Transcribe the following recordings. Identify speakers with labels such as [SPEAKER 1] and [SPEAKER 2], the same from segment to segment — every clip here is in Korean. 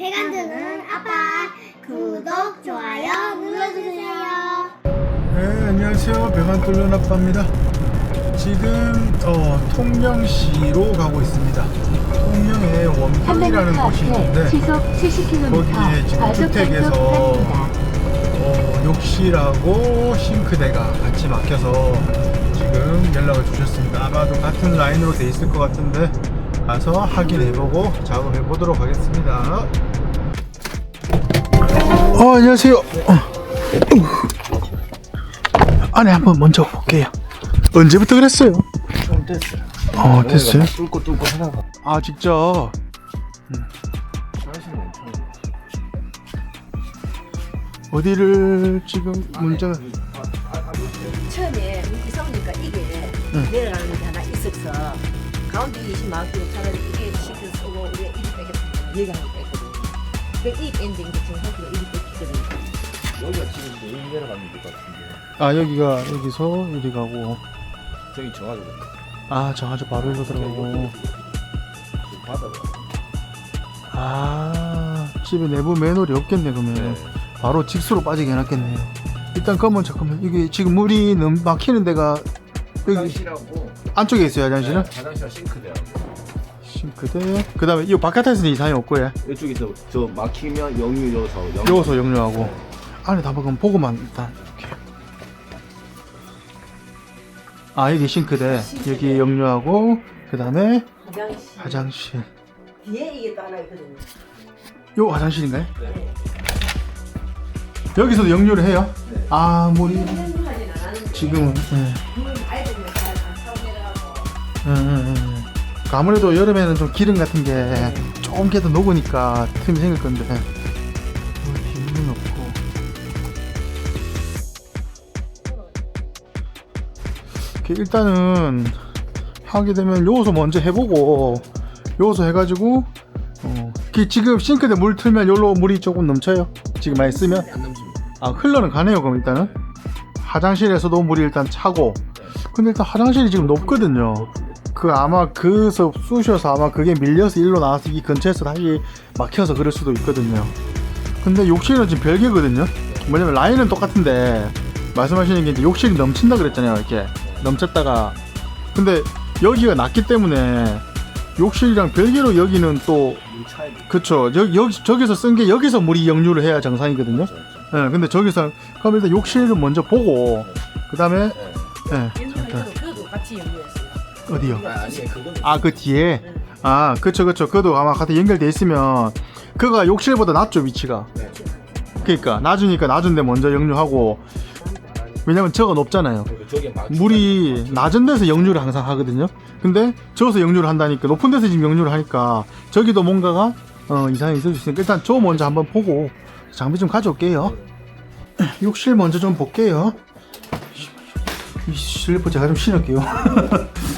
[SPEAKER 1] 배간드는 아빠 구독 좋아요 눌러주세요.
[SPEAKER 2] 네, 안녕하세요. 배만 뚫는 아빠입니다. 지금 어, 통영시로 가고 있습니다. 통영에 원평이라는 곳이 있는데
[SPEAKER 3] 시속 70km
[SPEAKER 2] 거기에 지금 주택에서. 어, 욕실하고 싱크대가 같이 막혀서 지금 연락을 주셨습니다. 아마도 같은 라인으로 돼 있을 것 같은데 가서 확인해보고 작업해 보도록 하겠습니다. 어, 안녕하세요. 어. 안에 한번 먼저 볼게요. 언제부터 그랬어요?
[SPEAKER 4] 좀 됐어요.
[SPEAKER 2] 어, 됐어요?
[SPEAKER 4] 뚫고 뚫고 하다가
[SPEAKER 2] 아, 직접.
[SPEAKER 4] 엄청.
[SPEAKER 2] 어디를 지금 문제가
[SPEAKER 5] 처음에 우리 이성이니까 이게
[SPEAKER 2] 응.
[SPEAKER 5] 내려가는 게 하나 있어서 가운데 20만 원 차라리 이게 시트 쓰고 우리가 이리 빼겠다 얘가 하나 뺐거든요 그이 엔딩 지금 하기가 뺏
[SPEAKER 4] 여기가 지금 내일 내려가는 것 같은데.
[SPEAKER 2] 아 여기가 여기서 이리 가고
[SPEAKER 4] 저기 정하죠.
[SPEAKER 2] 아 정아주 바로 일로 들어가고
[SPEAKER 4] 바다가.
[SPEAKER 2] 아 집에 내부 매놀이 없겠네 그러면
[SPEAKER 4] 네.
[SPEAKER 2] 바로 직수로 빠지게 해놨겠네요 일단 그러면 잠깐만 이게 지금 물이 너무 막히는 데가 여기
[SPEAKER 4] 화장실하고
[SPEAKER 2] 안쪽에 있어요 화장실은
[SPEAKER 4] 네, 화장실하고 싱크대하고
[SPEAKER 2] 싱크대 그 다음에 이 바깥에서는 이상이 없고 예
[SPEAKER 4] 이쪽에서 저 막히면 영유 여서 영.
[SPEAKER 2] 요소 역류하고 안에 다 보면 보고만 일단 이렇게 아 여기 싱크대 여기 역류하고 그 다음에
[SPEAKER 5] 화장실
[SPEAKER 2] 화장실
[SPEAKER 5] 뒤에 이게 또 하나 있거든요
[SPEAKER 2] 요 화장실인가요?
[SPEAKER 4] 네.
[SPEAKER 2] 여기서도 역류를 해요?
[SPEAKER 4] 네.
[SPEAKER 2] 아 물이 지금은 예.
[SPEAKER 5] 물을 아이들 잘안 차고 내려가고
[SPEAKER 2] 예, 예, 예. 그 아무래도 여름에는 좀 기름 같은 게 조금 깨도 녹으니까 틈이 생길 건데. 없고. 이렇게 일단은 하게 되면 요소 먼저 해보고 요소 해가지고 어, 그 지금 싱크대 물 틀면 요로 물이 조금 넘쳐요. 지금 많이 쓰면. 아 흘러는 가네요 그럼 일단은. 화장실에서도 물이 일단 차고. 근데 일단 화장실이 지금 높거든요 그 아마 그서 쑤셔서 아마 그게 밀려서 일로 나와서 이 근처에서 다시 막혀서 그럴 수도 있거든요 근데 욕실은 지금 별개거든요 뭐냐면 라인은 똑같은데 말씀하시는 게 이제 욕실이 넘친다 그랬잖아요 이렇게 넘쳤다가 근데 여기가 낮기 때문에 욕실이랑 별개로 여기는 또. 그쵸 여, 여기 저기서 쓴 게 여기서 물이 역류를 해야 정상이거든요. 예, 근데 저기서 그럼 일단 욕실을 먼저 보고 그 다음에
[SPEAKER 4] 네.
[SPEAKER 2] 예,
[SPEAKER 5] 연결해
[SPEAKER 2] 어디요?
[SPEAKER 4] 아, 아니 그거는
[SPEAKER 2] 아그 뒤에? 아 그쵸 그쵸. 그도 아마 같이 연결돼 있으면 그가 욕실보다 낮죠 위치가.
[SPEAKER 4] 네.
[SPEAKER 2] 그러니까 낮으니까 낮은데 먼저 역류하고. 왜냐면 저가 높잖아요. 물이 낮은 데서 역류를 항상 하거든요. 근데 저기서 역류를 한다니까 높은 데서 지금 역류를 하니까 저기도 뭔가가 어, 이상이 있을 수 있으니까 일단 저 먼저 한번 보고 장비 좀 가져올게요. 욕실 먼저 좀 볼게요. 이 슬리퍼 제가 좀 신을게요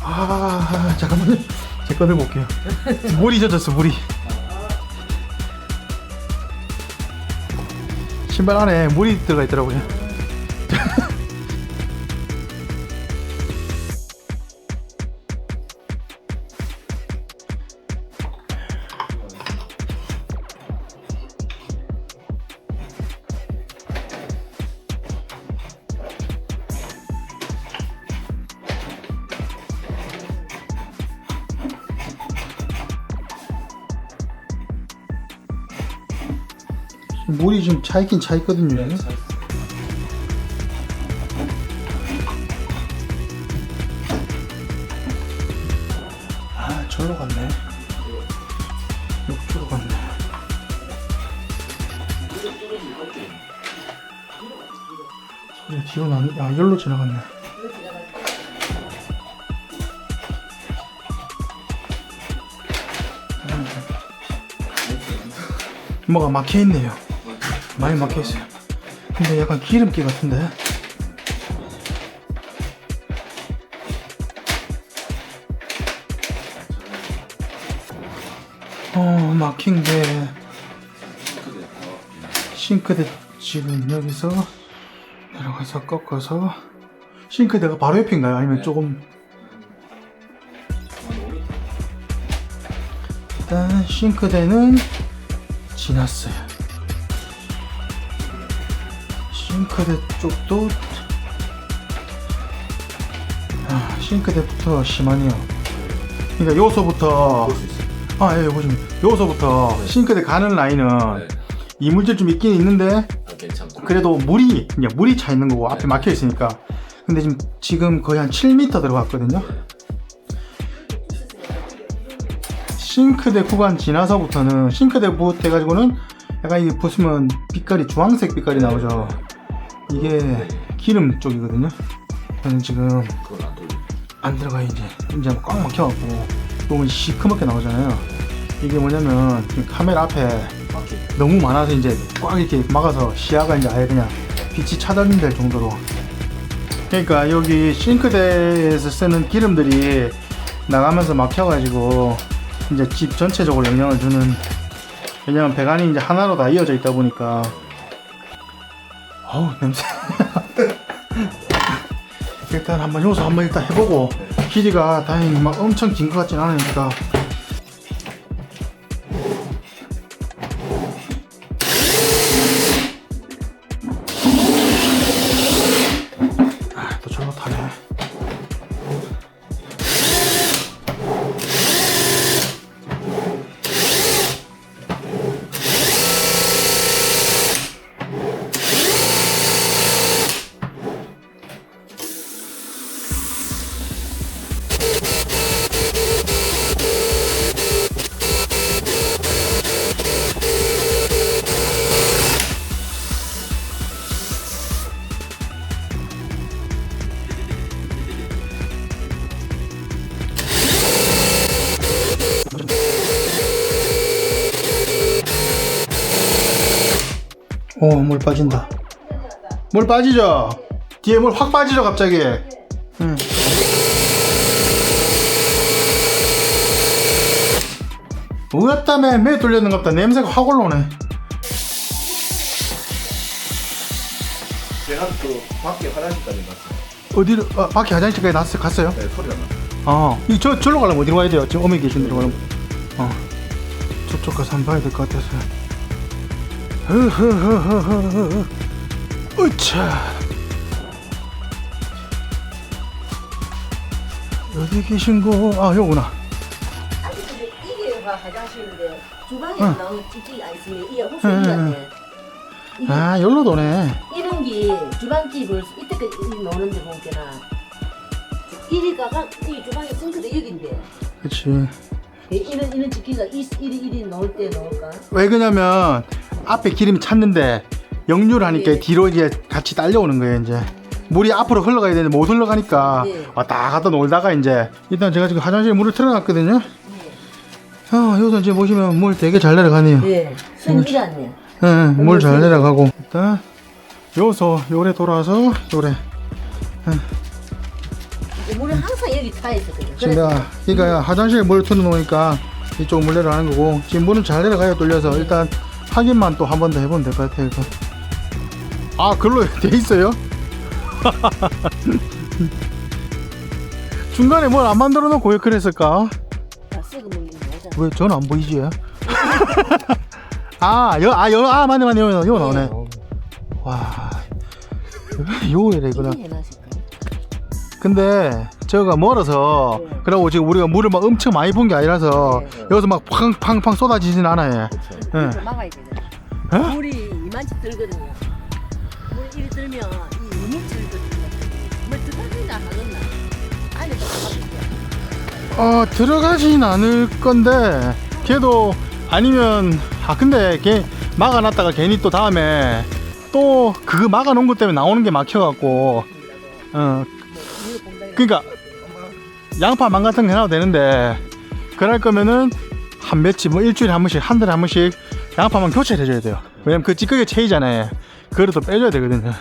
[SPEAKER 2] 아 잠깐만요. 제 거를 볼게요. 물이 젖었어 물이. 신발 안에 물이 들어가 있더라고요 차 있긴 차 있거든요.
[SPEAKER 4] 네, 차.
[SPEAKER 2] 아, 절로 갔네. 욕조로 갔네. 이 뒤로 나, 아, 여기로 지나갔네. 뭐가 막혀 있네요. 많이 막혀 있어요. 근데 약간 기름기 같은데. 어, 막힌 게 싱크대 지금 여기서 내려가서 꺾어서 싱크대가 바로 옆인가요? 아니면 조금 일단 싱크대는 지났어요. 싱크대 쪽도 아, 싱크대부터 심하네요. 그러니까 요소부터. 아, 예, 보시면 요소부터 싱크대 가는 라인은
[SPEAKER 4] 네.
[SPEAKER 2] 이물질 좀 있긴 있는데
[SPEAKER 4] 아, 괜찮고.
[SPEAKER 2] 그래도 물이 그냥 물이 차 있는 거고 앞에 막혀 있으니까 근데 지금 지금 거의 한 7m 들어갔거든요. 싱크대 구간 지나서부터는 싱크대 부터 해가지고는 약간 이게 보시면 빛깔이 주황색 빛깔이 나오죠. 이게 기름 쪽이거든요. 저는 지금
[SPEAKER 4] 안
[SPEAKER 2] 들어가 이제 이제 꽉 막혀갖고 너무 시커멓게 나오잖아요. 이게 뭐냐면 이 카메라 앞에. 너무 많아서 이제 꽉 이렇게 막아서 시야가 이제 아예 그냥 빛이 차단될 정도로. 그러니까 여기 싱크대에서 쓰는 기름들이 나가면서 막혀가지고 이제 집 전체적으로 영향을 주는. 왜냐면 배관이 이제 하나로 다 이어져 있다 보니까. 어우 냄새. 일단 한번 요소 한번 일단 해보고 길이가 다행히 막 엄청 긴 것 같진 않으니까 오, 물 빠진다. 물 빠지죠? 뒤에 물 확 빠지죠, 갑자기? 응. 우였다며, 매 돌렸는갑다. 냄새가 확 올라오네.
[SPEAKER 4] 제가 그 밖에 화장실까지 갔어요.
[SPEAKER 2] 어디로, 아, 밖에 화장실까지 났어, 갔어요?
[SPEAKER 4] 네, 소리가 나.
[SPEAKER 2] 아, 이 저, 저로 가려면 어디로 가야 돼요? 지금 어머니 계신 데로 가려면. 어. 저쪽 가서 한번 봐야 될 것 같아서. 흐흐흐흐흐흐. 으차. 어디 계신고? 아.
[SPEAKER 5] 아니 근데 이게 화- 화장실인데 주방에
[SPEAKER 2] 응.
[SPEAKER 5] 나오는 찌찌가 있으면 이게
[SPEAKER 2] 응,
[SPEAKER 5] 이게
[SPEAKER 2] 아, 열로 도네.
[SPEAKER 5] 이런 게 주방집을 이때까지 이 나오는데 보니까 이리가가 이 주방에 싱크대 여기인데
[SPEAKER 2] 그치.
[SPEAKER 5] 이런 이런 집기가 이 이리 이리 넣을 때 넣을까?
[SPEAKER 2] 왜 그러냐면, 앞에 기름이 찼는데, 역류를 하니까
[SPEAKER 5] 예.
[SPEAKER 2] 뒤로 이제 같이 딸려오는 거예요, 이제. 물이 앞으로 흘러가야 되는데 못 흘러가니까
[SPEAKER 5] 예.
[SPEAKER 2] 왔다 갔다 놀다가 이제 일단 제가 지금 화장실에 물을 틀어놨거든요. 아, 여기서 이제 보시면 물 되게 잘 내려가네요.
[SPEAKER 5] 예. 손 이랐네.
[SPEAKER 2] 예, 물 잘 내려가고 일단 여기서 요래 돌아서 요래
[SPEAKER 5] 물이 항상 여기 타 있었거든.
[SPEAKER 2] 지금 내가 그러니까 화장실에 물 틀어놓으니까 이쪽 물 내려가는 거고 지금 물은 잘 내려가요 돌려서 일단 확인만 또 한 번 더 해보면 될 것 같아요 이거. 아 글로 돼 있어요? 중간에 뭘 안 만들어 놓고 왜 그랬을까?
[SPEAKER 5] 다 썩은 물이 나오잖아.
[SPEAKER 2] 왜 저는 안 보이지? 아, 여, 아, 여, 아, 맞네, 맞네, 여, 여 나오네. 와, 요이래, 이거는.
[SPEAKER 5] 이리 해놨을까?
[SPEAKER 2] 근데, 저가 멀어서,
[SPEAKER 5] 네.
[SPEAKER 2] 그러고 지금 우리가 물을 막 엄청 많이 본 게 아니라서,
[SPEAKER 5] 네, 네.
[SPEAKER 2] 여기서 막 팡팡팡 쏟아지진 않아요. 예.
[SPEAKER 5] 막아야? 물이 이만치 들거든요. 물 이리 들면 이 이물질 들거든요. 물 들어가기나 하겠나? 안에 또
[SPEAKER 2] 어, 들어가진 않을 건데, 걔도 아니면, 아, 근데 걔 막아놨다가 괜히 또 다음에 또 그거 막아놓은 것 때문에 나오는 게 막혀갖고, 어. 그러니까 양파 망 같은 거 해놔도 되는데 그럴 거면은 한 며칠 뭐 일주일에 한 번씩 한 달에 한 번씩 양파망 교체를 해줘야 돼요. 왜냐면 그 찌꺼기 체이잖아요. 그거를 또 빼줘야 되거든요.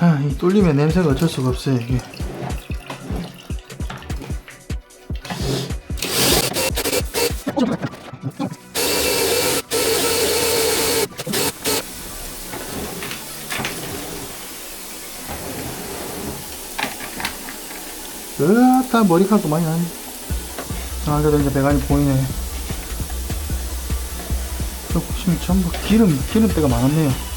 [SPEAKER 2] 아 이 뚫리면 냄새가 어쩔 수가 없어요 이게 으따 머리카락도 많이 나네 아, 그래도 이제 배관이 보이네. 저 보시면 전부 기름, 기름때가 많았네요.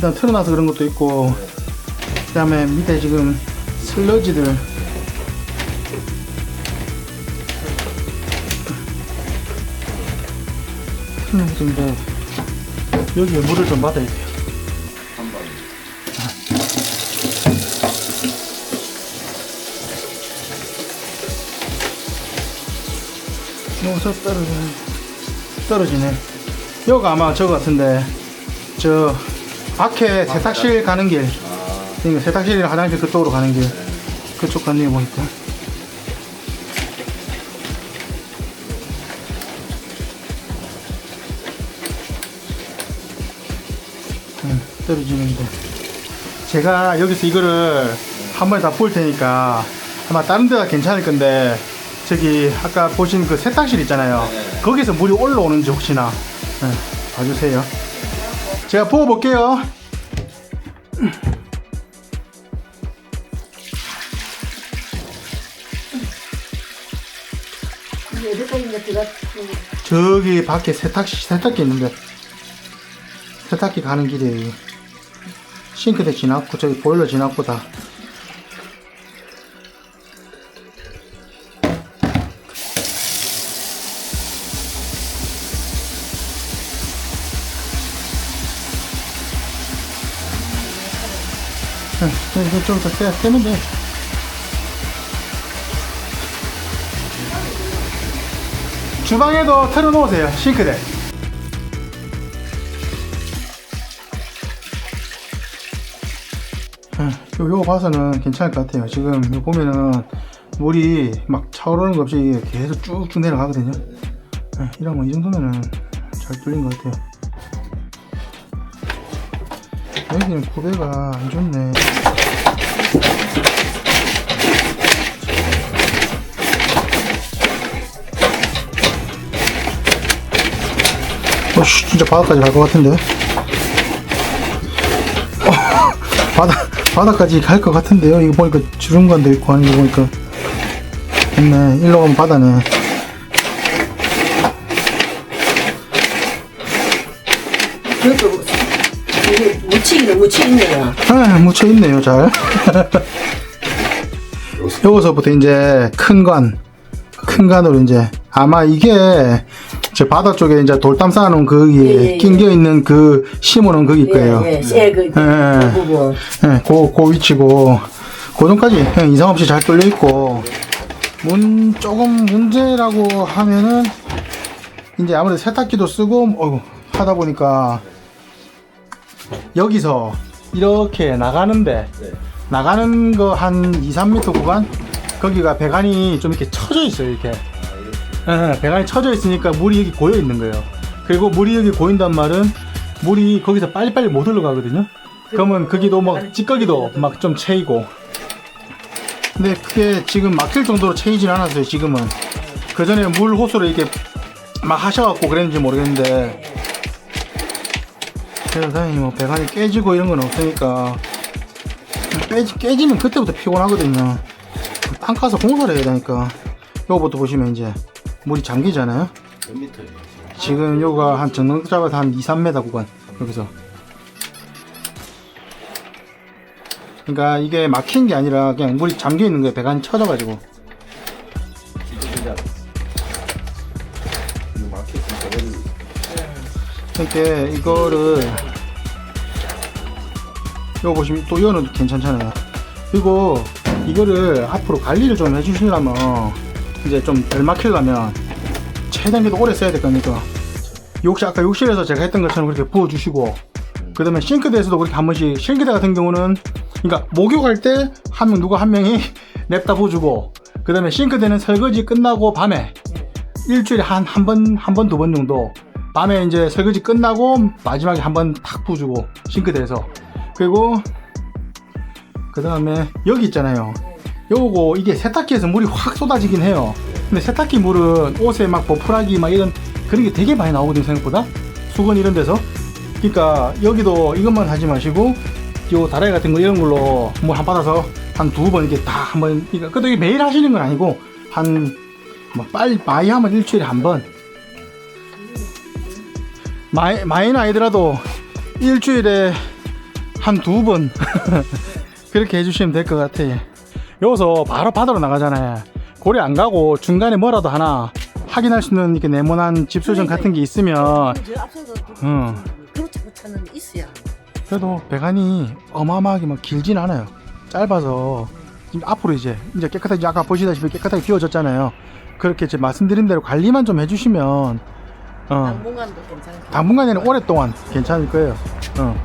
[SPEAKER 2] 일단 틀어놔서 그런 것도 있고, 그 다음에 밑에 지금 슬러지들. 틀어놓고 이제 여기에 물을 좀 받아야 돼요. 여기서 떨어지네. 떨어지네. 여기가 아마 저거 같은데, 저, 밖에 세탁실 가는 길. 그러니까 세탁실이랑 화장실 그쪽으로 가는 길. 그쪽 갔네요, 보니까. 응, 떨어지는데. 제가 여기서 이거를 한 번에 다 부을 테니까 아마 다른 데가 괜찮을 건데 저기 아까 보신 그 세탁실 있잖아요.
[SPEAKER 4] 네.
[SPEAKER 2] 거기서 물이 올라오는지 혹시나 네, 봐주세요. 제가
[SPEAKER 5] 이제 들어가
[SPEAKER 2] 저기 밖에 세탁시 세탁기 있는데. 세탁기 가는 길에 싱크대 지났고 저기 보일러 지났고 다 응, 이거 좀더 떼, 떼면 돼. 주방에도 틀어놓으세요 싱크대. 아, 요, 요 봐서는 괜찮을 것 같아요. 지금 요 보면은 물이 막 차오르는 것 없이 계속 쭉쭉 내려가거든요. 아, 이러면 이 정도면은 잘 뚫린 것 같아요. 여기는 구배가 안 좋네 어씨 진짜 바닥까지 갈 것 같은데. 어, 바닥 바닥까지 갈 것 같은데요. 이거 보니까 주름관도 있고 하는 거 보니까. 됐네. 일로 가면 바다네.
[SPEAKER 5] 이게 묻히기는 묻히겠네요.
[SPEAKER 2] 아 묻혀 있네요 잘. 여기서부터 이제 큰 관, 큰 관으로 이제 아마 이게 저 바다 쪽에 이제 돌담 쌓아놓은 거기에
[SPEAKER 5] 예, 예,
[SPEAKER 2] 낑겨 있는 그 심어놓은 거기 거예요.
[SPEAKER 5] 예, 예, 쇠그
[SPEAKER 2] 예.
[SPEAKER 5] 그 부분.
[SPEAKER 2] 예, 그, 그 위치고, 그 정도까지 예, 이상 없이 잘 뚫려 있고, 문, 조금 문제라고 하면은, 이제 아무래도 세탁기도 쓰고, 어이구, 하다 보니까, 여기서 이렇게 나가는데,
[SPEAKER 4] 네.
[SPEAKER 2] 나가는 거 한 2, 3m 구간? 거기가 배관이 좀 이렇게 쳐져 있어요, 이렇게. 예, 배관이 쳐져 있으니까 물이 여기 고여 있는 거예요. 그리고 물이 여기 고인단 말은 물이 거기서 빨리빨리 못 올라가거든요. 그러면 거기도 막 찌꺼기도 막 좀 채이고. 근데 그게 지금 막힐 정도로 채이진 않았어요, 지금은. 그 전에 물 호수를 이렇게 막 하셔갖고 그랬는지 모르겠는데. 그래서 다행히 뭐 배관이 깨지고 이런 건 없으니까. 깨지, 깨지면 그때부터 피곤하거든요. 땅 가서 공사를 해야 되니까. 요거부터 보시면 이제 물이 잠기잖아요.
[SPEAKER 4] 몇 미터예요?
[SPEAKER 2] 지금 요가 한 정상 잡아서 한 2, 3m 구간 여기서 그러니까 이게 막힌 게 아니라 그냥 물이 잠겨 있는 거예요 배관이 쳐져가지고
[SPEAKER 4] 어디
[SPEAKER 2] 그러니까 이거를 이거 보시면 또 이거는 괜찮잖아요 그리고 이거를 앞으로 관리를 좀 해주시려면 이제 좀 덜 막히려면 최대한 그래도 오래 써야 될 거니까? 욕실 아까 욕실에서 제가 했던 것처럼 그렇게 부어주시고 그 다음에 싱크대에서도 그렇게 한 번씩 싱크대 같은 경우는 그러니까 목욕할 때 한 명 누가 한 명이 냅다 부어주고 그 다음에 싱크대는 설거지 끝나고 밤에 일주일에 한 한 번 한 번 두번 정도 밤에 이제 설거지 끝나고 마지막에 한 번 탁 부어주고 싱크대에서. 그리고 그 다음에 여기 있잖아요 요거 이게 세탁기에서 물이 확 쏟아지긴 해요. 근데 세탁기 물은 옷에 막 버프라기 막 이런 그런 게 되게 많이 나오거든요 생각보다. 수건 이런 데서. 그러니까 여기도 이것만 하지 마시고 요 다라이 같은 거 이런 걸로 물 한 받아서 한 두 번 이렇게 다 한번. 그러니까 그래도 매일 하시는 건 아니고 한 뭐 빨리 많이 하면 일주일에 한 번. 많이 많이는 아니더라도 일주일에 한 두 번. 그렇게 해주시면 될 것 같아. 여기서 바로 바다로 나가잖아요. 고래 안 가고 중간에 뭐라도 하나 확인할 수 있는 이렇게 네모난 집수정 같은 게 있으면
[SPEAKER 5] 저
[SPEAKER 2] 응.
[SPEAKER 5] 그렇게 못하는 데 있어야.
[SPEAKER 2] 그래도 배관이 어마어마하게 막 길진 않아요. 짧아서 지금 앞으로 이제 이제 깨끗하게 아까 보시다시피 깨끗하게 비워졌잖아요. 그렇게 이제 말씀드린 대로 관리만 좀 해주시면 어,
[SPEAKER 5] 당분간도 괜찮고.
[SPEAKER 2] 당분간에는 오랫동안 괜찮을 거예요. 어.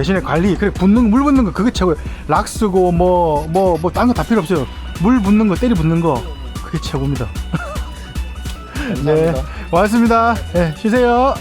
[SPEAKER 2] 대신에 관리 그래 붓는 물 붓는 거 그게 최고예요. 락 쓰고 뭐 뭐 뭐 딴 거 다 필요 없어요. 물 붓는 거 때리 붓는 거 그게 최고입니다. 네, 고맙습니다. 네, 쉬세요.